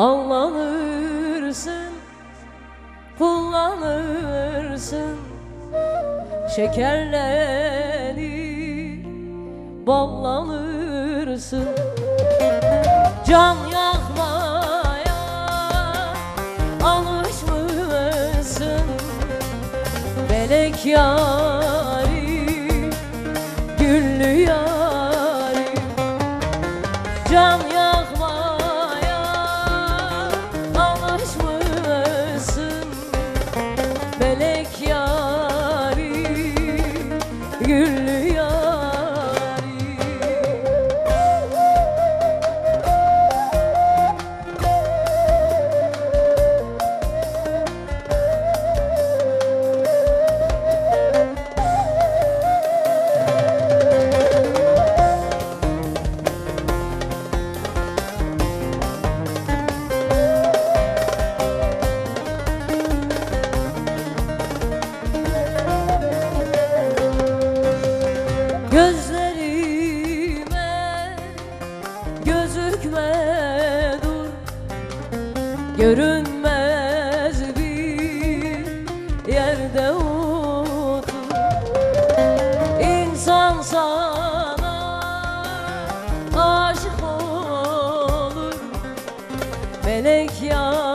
Allanırsın, kullanırsın Şekerlenir, ballanırsın. Can yakmaya alışmışsın Melek yari, güllü yari Can yakmaya güllü Gözlerime gözükme dur. Görünmez bir yerde otur. İnsan sana aşık olur. Melek yari,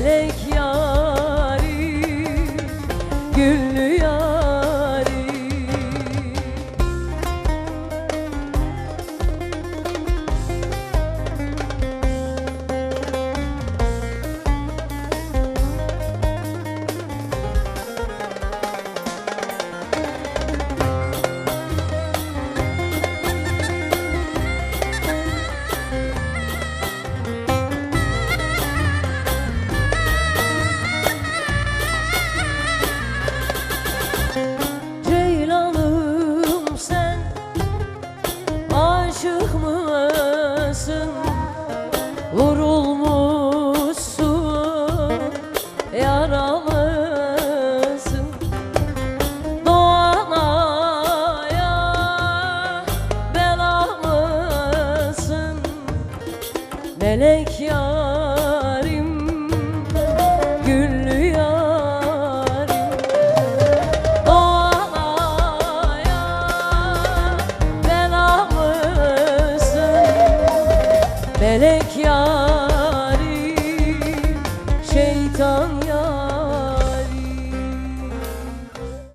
Melek Melek yarim, güllü yarim Doğanaya bela mısın? Melek yari, şeytan yari